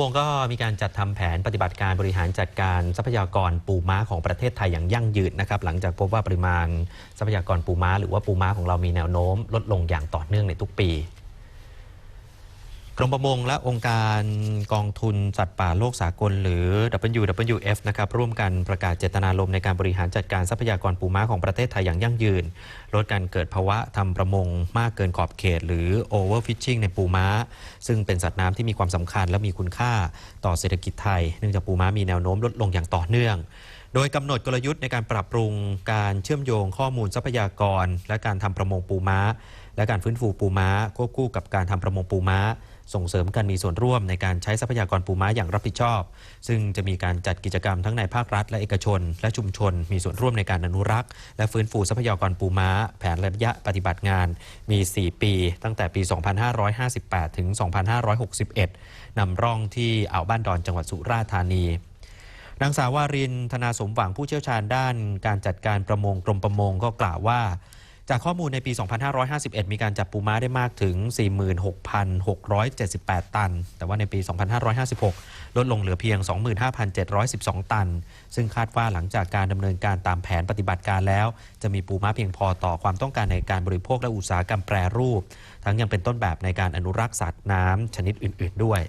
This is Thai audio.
วงก็มีการจัดทำแผนปฏิบัติการบริหารจัดการทรัพยากรปูม้าของประเทศไทยอย่างยั่งยืนนะครับหลังจากพบว่าปริมาณทรัพยากรปูม้า หรือว่าปูม้าของเรามีแนวโน้ม ลดลงอย่างต่อเนื่องในทุกปี กรมประมงและองค์การกองทุนสัตว์ป่าโลกสากล หรือ WWF นะครับร่วมกันประกาศเจตนารมณ์ในการบริหารจัดการทรัพยากรปูม้าของประเทศไทยอย่างยั่งยืน ลดการเกิดภาวะทำประมงมากเกินขอบเขต หรือ overfishing ในปูม้า ซึ่งเป็นสัตว์น้ำที่มีความสำคัญและมีคุณค่าต่อเศรษฐกิจไทย เนื่องจากปูม้ามีแนวโน้มลดลงอย่างต่อเนื่อง โดยกำหนดกลยุทธ์ในการปรับปรุงการเชื่อมโยงข้อมูลทรัพยากร และการทำประมงปูม้า และการฟื้นฟูปูม้า ควบคู่กับการทำประมงปูม้า ส่งเสริมการมีส่วนร่วมในการใช้ทรัพยากรปูม้าอย่างรับผิดชอบ ซึ่งจะมีการจัดกิจกรรมทั้งในภาครัฐ และเอกชน และชุมชน มีส่วนร่วมในการอนุรักษ์ และฟื้นฟูทรัพยากรปูม้า แผนระยะปฏิบัติงานมี 4 ปี ตั้งแต่ปี 2558 ถึง 2561นำร่องที่อ่าวบ้านดอนจังหวัดสุราษฎร์ธานี นางสาววารินธนาสมหวังผู้เชี่ยวชาญด้านการจัดการประมงกรมประมงก็กล่าวว่า จากข้อมูลในปี 2551 มีการจับปูม้าได้มากถึง 46,678 ตัน แต่ว่าในปี 2556 ลดลงเหลือเพียง 25,712 ตัน ซึ่งคาดว่าหลังจากการดำเนินการตามแผนปฏิบัติการแล้ว จะมีปูม้าเพียงพอต่อความต้องการในการบริโภคและอุตสาหกรรมแปรรูป ทั้งยังเป็นต้นแบบในการอนุรักษ์สัตว์น้ำชนิดอื่น ๆ ด้วย